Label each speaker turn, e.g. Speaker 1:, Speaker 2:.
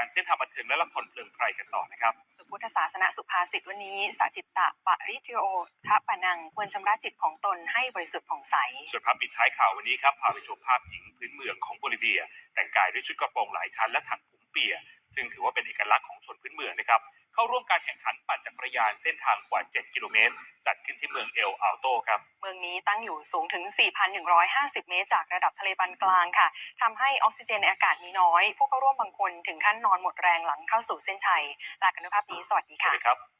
Speaker 1: การเส้นทางบันเทิงและละครเพลิงไพรกันต่อนะครับ
Speaker 2: สุพุทธศาสนสุภาษิตวันนี้สัจจิตตะปริทโอทะปะนังควรชำระจิตของตนให้บริสุทธิ์ผ่องใส
Speaker 1: ส่วนภาพปิดท้ายข่าววันนี้ครับพาไปชมภาพหญิงพื้นเมืองของโบลิเวีย แต่งกายด้วยชุดกระโปรงหลายชั้นและถักผมเปีย ซึ่งถือว่าเป็นเอกลักษณ์ของชนพื้นเมืองนะครับ เข้าร่วมการแข่งขันปั่นจักรยานเส้นทางกว่า 7 กิโลเมตร จัดขึ้นที่เมืองเอลอัลโตครับ
Speaker 2: เมืองนี้ตั้งอยู่สูงถึง 4,150 เมตร จากระดับทะเลปานกลางค่ะทำให้ออกซิเจนในอากาศมีน้อย ผู้เข้าร่วมบางคนถึงขั้นนอนหมดแรงหลังเข้าสู่เส้นชัย ลากันด้วยภาพนี้ สวัสดี
Speaker 1: สวัส
Speaker 2: ค่ะ
Speaker 1: ดีครับ